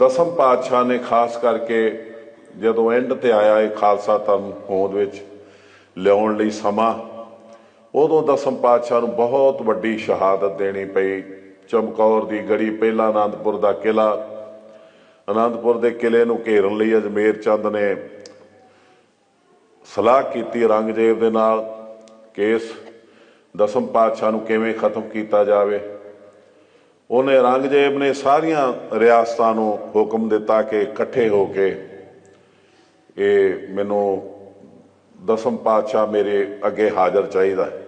ਦਸਮ ਪਾਤਸ਼ਾਹ ਨੇ ਖਾਸ ਕਰਕੇ ਜਦੋਂ ਐਂਡ ਤੇ ਆਇਆ ਇਹ ਖਾਲਸਾ ਧਰਮ ਹੋਂਦ ਵਿੱਚ, ਲਿਆਉਣ ਲਈ ਸਮਾਂ, ਉਦੋਂ ਦਸਮ ਪਾਤਸ਼ਾਹ ਨੂੰ ਬਹੁਤ ਵੱਡੀ ਸ਼ਹਾਦਤ ਦੇਣੀ ਪਈ। ਚਮਕੌਰ ਦੀ ਗੜੀ ਪਹਿਲਾ ਆਨੰਦਪੁਰ ਦਾ ਕਿਲਾ ਆਨੰਦਪੁਰ ਦੇ ਕਿਲੇ ਨੂੰ ਘੇਰਨ ਲਈ ਅਜਮੇਰ ਚੰਦ ਨੇ ਸਲਾਹ ਕੀਤੀ ਔਰੰਗਜ਼ੇਬ ਦੇ ਨਾਲ ਕੇਸ, ਦਸਮ ਪਾਤਸ਼ਾਹ ਨੂੰ ਕਿਵੇਂ ਖਤਮ ਕੀਤਾ ਜਾਵੇ। ਉਹਨੇ ਔਰੰਗਜ਼ੇਬ ਨੇ ਸਾਰੀਆਂ ਰਿਆਸਤਾਂ ਨੂੰ ਹੁਕਮ ਦਿੱਤਾ ਕਿ ਇਕੱਠੇ ਹੋ ਕੇ ਇਹ ਮੈਨੂੰ ਦਸਮ ਪਾਤਸ਼ਾਹ ਮੇਰੇ ਅੱਗੇ ਹਾਜ਼ਰ ਚਾਹੀਦਾ ਹੈ।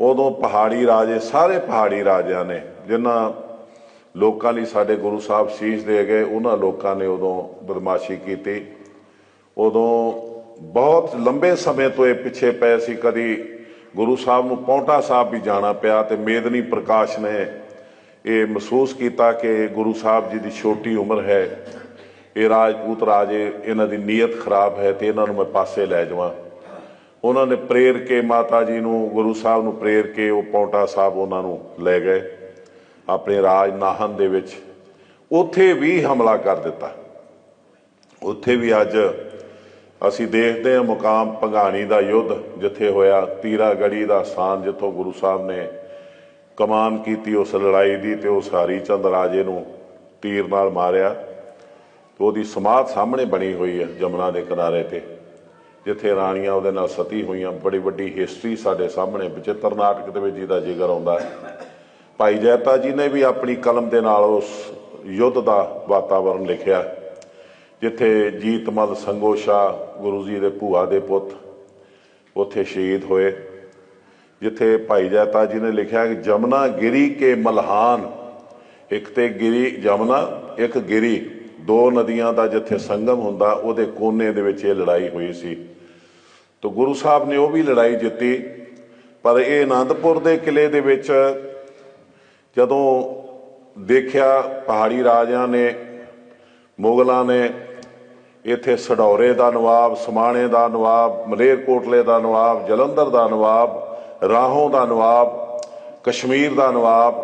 ਉਦੋਂ ਪਹਾੜੀ ਰਾਜੇ, ਸਾਰੇ ਪਹਾੜੀ ਰਾਜਿਆਂ ਨੇ, ਜਿਨ੍ਹਾਂ ਲੋਕਾਂ ਲਈ ਸਾਡੇ ਗੁਰੂ ਸਾਹਿਬ ਸ਼ੀਸ਼ ਦੇ ਗਏ, ਉਹਨਾਂ ਲੋਕਾਂ ਨੇ ਉਦੋਂ ਬਦਮਾਸ਼ੀ ਕੀਤੀ। ਉਦੋਂ ਬਹੁਤ ਲੰਬੇ ਸਮੇਂ ਤੋਂ ਇਹ ਪਿੱਛੇ ਪਏ ਸੀ। ਕਦੀ ਗੁਰੂ ਸਾਹਿਬ ਨੂੰ ਪੌਂਟਾ ਸਾਹਿਬ ਵੀ ਜਾਣਾ ਪਿਆ ਤੇ ਮੇਦਨੀ ਪ੍ਰਕਾਸ਼ ਨੇ ਇਹ ਮਹਿਸੂਸ ਕੀਤਾ ਕਿ ਗੁਰੂ ਸਾਹਿਬ ਜੀ ਦੀ ਛੋਟੀ ਉਮਰ ਹੈ। ਇਹ ਰਾਜਪੂਤ ਰਾਜੇ ਇਹਨਾਂ ਦੀ ਨੀਅਤ ਖਰਾਬ ਹੈ ਤੇ ਇਹਨਾਂ ਨੂੰ ਮੈਂ ਪਾਸੇ ਲੈ ਜਾਵਾਂ। ਉਹਨਾਂ ਨੇ ਪ੍ਰੇਰ ਕੇ ਮਾਤਾ ਜੀ ਨੂੰ, ਗੁਰੂ ਸਾਹਿਬ ਨੂੰ ਪ੍ਰੇਰ ਕੇ ਉਹ ਪੌਂਟਾ ਸਾਹਿਬ ਉਹਨਾਂ ਨੂੰ ਲੈ ਗਏ। ਆਪਣੇ ਰਾਜ ਨਾਹਨ ਦੇ ਵਿੱਚ। ਉੱਥੇ ਵੀ ਹਮਲਾ ਕਰ ਦਿੱਤਾ। ਉੱਥੇ ਵੀ ਅੱਜ ਅਸੀਂ ਦੇਖਦੇ ਹਾਂ ਮੁਕਾਮ ਭੰਗਾਣੀ ਦਾ ਯੁੱਧ ਜਿੱਥੇ ਹੋਇਆ ਤੀਰਾ ਗੜੀ ਦਾ ਸਥਾਨ ਜਿੱਥੋਂ ਗੁਰੂ ਸਾਹਿਬ ਨੇ ਕਮਾਨ ਕੀਤੀ ਉਸ ਲੜਾਈ ਦੀ ਤੇ ਉਸ ਹਰੀ ਚੰਦ ਰਾਜੇ ਨੂੰ ਤੀਰ ਨਾਲ ਮਾਰਿਆ। ਤੇ ਉਹਦੀ ਸਮਾਧ ਸਾਹਮਣੇ ਬਣੀ ਹੋਈ ਹੈ ਜਮਨਾ ਦੇ ਕਿਨਾਰੇ ਤੇ, ਜਿੱਥੇ ਰਾਣੀਆਂ ਉਹਦੇ ਨਾਲ ਸਤੀ ਹੋਈਆਂ। ਬੜੀ ਵੱਡੀ ਹਿਸਟਰੀ ਸਾਡੇ ਸਾਹਮਣੇ ਬਚਿੱਤਰ ਨਾਟਕ ਦੇ ਵਿੱਚ ਜਿਹਦਾ ਜ਼ਿਕਰ ਆਉਂਦਾ ਭਾਈ ਜੈਤਾ ਜੀ ਨੇ ਵੀ ਆਪਣੀ ਕਲਮ ਦੇ ਨਾਲ ਉਸ ਯੁੱਧ ਦਾ ਵਾਤਾਵਰਣ ਲਿਖਿਆ, ਜਿੱਥੇ ਜੀਤਮਲ ਸੰਗੋਸ਼ਾ ਗੁਰੂ ਜੀ ਦੇ ਭੂਆ ਦੇ ਪੁੱਤ ਉੱਥੇ ਸ਼ਹੀਦ ਹੋਏ। ਜਿੱਥੇ ਭਾਈ ਜੈਤਾ ਜੀ ਨੇ ਲਿਖਿਆ ਕਿ ਜਮਨਾ ਗਿਰੀ ਕੇ ਮਲਹਾਨ। ਇੱਕ ਤੇ ਗਿਰੀ ਜਮਨਾ, ਇੱਕ ਗਿਰੀ। ਦੋ ਨਦੀਆਂ ਦਾ ਜਿੱਥੇ ਸੰਗਮ ਹੁੰਦਾ, ਉਹਦੇ ਕੋਨੇ ਦੇ ਵਿੱਚ ਇਹ ਲੜਾਈ ਹੋਈ ਸੀ। ਤਾਂ ਗੁਰੂ ਸਾਹਿਬ ਨੇ ਉਹ ਵੀ ਲੜਾਈ ਜਿੱਤੀ। ਪਰ ਇਹ ਆਨੰਦਪੁਰ ਦੇ ਕਿਲੇ ਦੇ ਵਿੱਚ ਜਦੋਂ ਦੇਖਿਆ ਪਹਾੜੀ ਰਾਜਿਆਂ ਨੇ, ਮੁਗਲਾਂ ਨੇ, ਇੱਥੇ ਸਡੌਰੇ ਦਾ ਨਵਾਬ, ਸਮਾਣੇ ਦਾ ਨਵਾਬ, ਮਲੇਰਕੋਟਲੇ ਦਾ ਨਵਾਬ, ਜਲੰਧਰ ਦਾ ਨਵਾਬ ਰਾਹੋਂ ਦਾ ਨਵਾਬ, ਕਸ਼ਮੀਰ ਦਾ ਨਵਾਬ,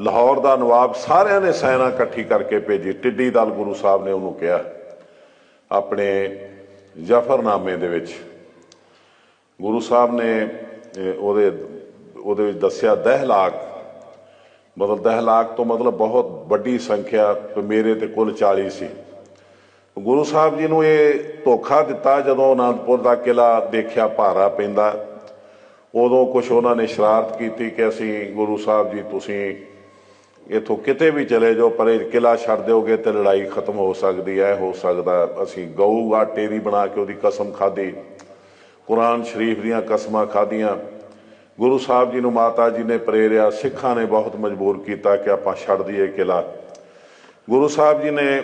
ਲਾਹੌਰ ਦਾ ਨਵਾਬ, ਸਾਰਿਆਂ ਨੇ ਸੈਨਾ ਇਕੱਠੀ ਕਰਕੇ ਭੇਜੀ। ਟਿੱਡੀ ਦਲ ਗੁਰੂ ਸਾਹਿਬ ਨੇ ਉਹਨੂੰ ਕਿਹਾ, ਆਪਣੇ ਜ਼ਫਰਨਾਮੇ ਦੇ ਵਿੱਚ। ਗੁਰੂ ਸਾਹਿਬ ਨੇ ਉਹਦੇ ਉਹਦੇ ਵਿੱਚ ਦੱਸਿਆ 10 ਲੱਖ ਮਤਲਬ 10 ਲੱਖ ਤੋਂ ਮਤਲਬ ਬਹੁਤ ਵੱਡੀ ਸੰਖਿਆ ਮੇਰੇ ਤੇ ਕੁੱਲ 40 ਸੀ। ਗੁਰੂ ਸਾਹਿਬ ਜੀ ਨੂੰ ਇਹ ਧੋਖਾ ਦਿੱਤਾ ਜਦੋਂ ਅਨੰਦਪੁਰ ਦਾ ਕਿਲਾ ਦੇਖਿਆ, ਭਾਰਾ ਪੈਂਦਾ। ਉਦੋਂ ਕੁਝ ਉਹਨਾਂ ਨੇ ਸ਼ਰਾਰਤ ਕੀਤੀ ਕਿ ਅਸੀਂ ਗੁਰੂ ਸਾਹਿਬ ਜੀ ਤੁਸੀਂ ਇਥੋਂ ਕਿਤੇ ਵੀ ਚਲੇ ਜਾਓ, ਪਰ ਇਹ ਕਿਲਾ ਛੱਡ ਦਿਓਗੇ ਤੇ ਲੜਾਈ ਖਤਮ ਹੋ ਸਕਦੀ ਹੈ ਹੋ ਸਕਦਾ ਅਸੀਂ ਗਊ ਆਟੇ ਦੀ ਬਣਾ ਕੇ ਉਹਦੀ ਕਸਮ ਖਾਧੀ, ਕੁਰਾਨ ਸ਼ਰੀਫ ਦੀਆਂ ਕਸਮਾਂ ਖਾਧੀਆਂ। ਗੁਰੂ ਸਾਹਿਬ ਜੀ ਨੂੰ ਮਾਤਾ ਜੀ ਨੇ ਪ੍ਰੇਰਿਆ, ਸਿੱਖਾਂ ਨੇ ਬਹੁਤ ਮਜਬੂਰ ਕੀਤਾ ਕਿ ਆਪਾਂ ਛੱਡ ਦਈਏ ਕਿਲਾ ਗੁਰੂ ਸਾਹਿਬ ਜੀ ਨੇ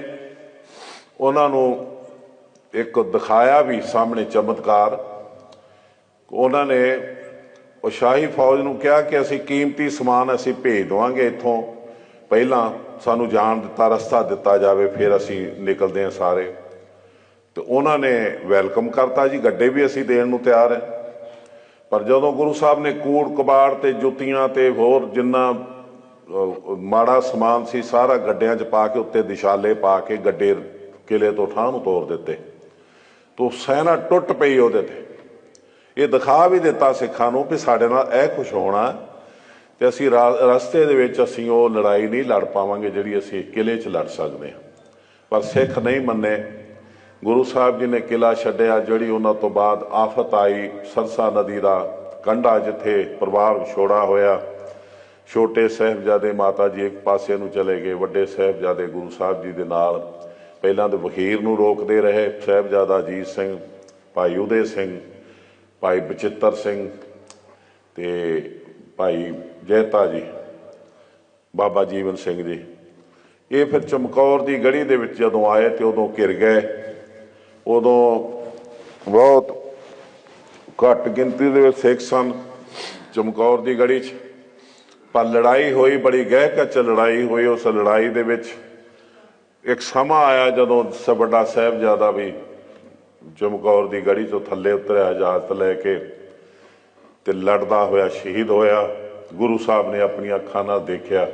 ਉਹਨਾਂ ਨੂੰ ਇੱਕ ਦਿਖਾਇਆ ਵੀ ਸਾਹਮਣੇ ਚਮਤਕਾਰ। ਉਹਨਾਂ ਨੇ ਉਹ ਸ਼ਾਹੀ ਫੌਜ ਨੂੰ ਕਿਹਾ ਕਿ ਅਸੀਂ ਕੀਮਤੀ ਸਮਾਨ ਅਸੀਂ ਭੇਜ ਦਵਾਂਗੇ ਇੱਥੋਂ। ਪਹਿਲਾਂ ਸਾਨੂੰ ਜਾਣ ਦਿੱਤਾ, ਰਸਤਾ ਦਿੱਤਾ ਜਾਵੇ, ਫਿਰ ਅਸੀਂ ਨਿਕਲਦੇ ਹਾਂ ਸਾਰੇ। ਤੇ ਉਹਨਾਂ ਨੇ ਵੈਲਕਮ ਕਰਤਾ ਜੀ, ਗੱਡੇ ਵੀ ਅਸੀਂ ਦੇਣ ਨੂੰ ਤਿਆਰ ਹੈ। ਪਰ ਜਦੋਂ ਗੁਰੂ ਸਾਹਿਬ ਨੇ ਕੂੜ ਕਬਾੜ ਤੇ ਜੁੱਤੀਆਂ ਤੇ ਹੋਰ ਜਿੰਨਾ ਮਾੜਾ ਸਮਾਨ ਸੀ, ਸਾਰਾ ਗੱਡਿਆਂ 'ਚ ਪਾ ਕੇ ਉੱਤੇ ਦਿਸ਼ਾਲੇ ਪਾ ਕੇ ਗੱਡੇ, ਕਿਲੇ ਤੋਂ ਠਾਹ ਨੂੰ ਤੋੜ ਦਿੱਤੇ। ਤੋ ਸੈਨਾ ਟੁੱਟ ਪਈ ਉਹਦੇ ਤੇ। ਇਹ ਦਿਖਾ ਵੀ ਦਿੱਤਾ ਸਿੱਖਾਂ ਨੂੰ ਕਿ ਸਾਡੇ ਨਾਲ ਇਹ ਕੁਝ ਹੋਣਾ ਤੇ ਅਸੀਂ ਰਾ- ਰਸਤੇ ਦੇ ਵਿੱਚ ਅਸੀਂ ਉਹ ਲੜਾਈ ਨਹੀਂ ਲੜ ਪਾਵਾਂਗੇ ਜਿਹੜੀ ਅਸੀਂ ਕਿਲੇ 'ਚ ਲੜ ਸਕਦੇ ਹਾਂ। ਪਰ ਸਿੱਖ ਨਹੀਂ ਮੰਨੇ। ਗੁਰੂ ਸਾਹਿਬ ਜੀ ਨੇ ਕਿਲਾ ਛੱਡਿਆ, ਜਿਹੜੀ ਉਹਨਾਂ ਤੋਂ ਬਾਅਦ ਆਫਤ ਆਈ, ਸਰਸਾ ਨਦੀ ਦਾ ਕੰਢਾ ਜਿੱਥੇ ਪਰਿਵਾਰ ਛੋੜਾ ਹੋਇਆ। ਛੋਟੇ ਸਾਹਿਬਜ਼ਾਦੇ ਮਾਤਾ ਜੀ ਇੱਕ ਪਾਸੇ ਨੂੰ ਚਲੇ ਗਏ, ਵੱਡੇ ਸਾਹਿਬਜ਼ਾਦੇ ਗੁਰੂ ਸਾਹਿਬ ਜੀ ਦੇ ਨਾਲ। ਪਹਿਲਾਂ ਤਾਂ ਵਖੀਰ ਨੂੰ ਰੋਕਦੇ ਰਹੇ, ਸਾਹਿਬਜ਼ਾਦਾ ਅਜੀਤ ਸਿੰਘ, ਭਾਈ ਉਦੇ ਸਿੰਘ ਭਾਈ ਬਚਿੱਤਰ ਸਿੰਘ ਤੇ ਭਾਈ ਜੈਤਾ ਜੀ, ਬਾਬਾ ਜੀਵਨ ਸਿੰਘ ਜੀ। ਇਹ ਫਿਰ ਚਮਕੌਰ ਦੀ ਗੜੀ ਦੇ ਵਿੱਚ ਜਦੋਂ ਆਏ ਤੇ ਉਦੋਂ ਘਿਰ ਗਏ। ਉਦੋਂ ਬਹੁਤ ਘੱਟ ਗਿਣਤੀ ਦੇ ਵਿੱਚ ਸਿੱਖ ਸਨ ਚਮਕੌਰ ਦੀ ਗੜੀ 'ਚ। ਪਰ ਲੜਾਈ ਹੋਈ, ਬੜੀ ਗਹਿ ਕੱਚ ਲੜਾਈ ਹੋਈ ਉਸ ਲੜਾਈ ਦੇ ਵਿੱਚ। ਇੱਕ ਸਮਾਂ ਆਇਆ ਜਦੋਂ ਸ ਵੱਡਾ ਸਾਹਿਬਜ਼ਾਦਾ ਵੀ ਚਮਕੌਰ ਦੀ ਗੜੀ ਤੋਂ ਥੱਲੇ ਉਤਰਿਆ ਇਜਾਜ਼ਤ ਲੈ ਕੇ ਤੇ ਲੜਦਾ ਹੋਇਆ ਸ਼ਹੀਦ ਹੋਇਆ। ਗੁਰੂ ਸਾਹਿਬ ਨੇ ਆਪਣੀਆਂ ਅੱਖਾਂ ਨਾਲ ਦੇਖਿਆ।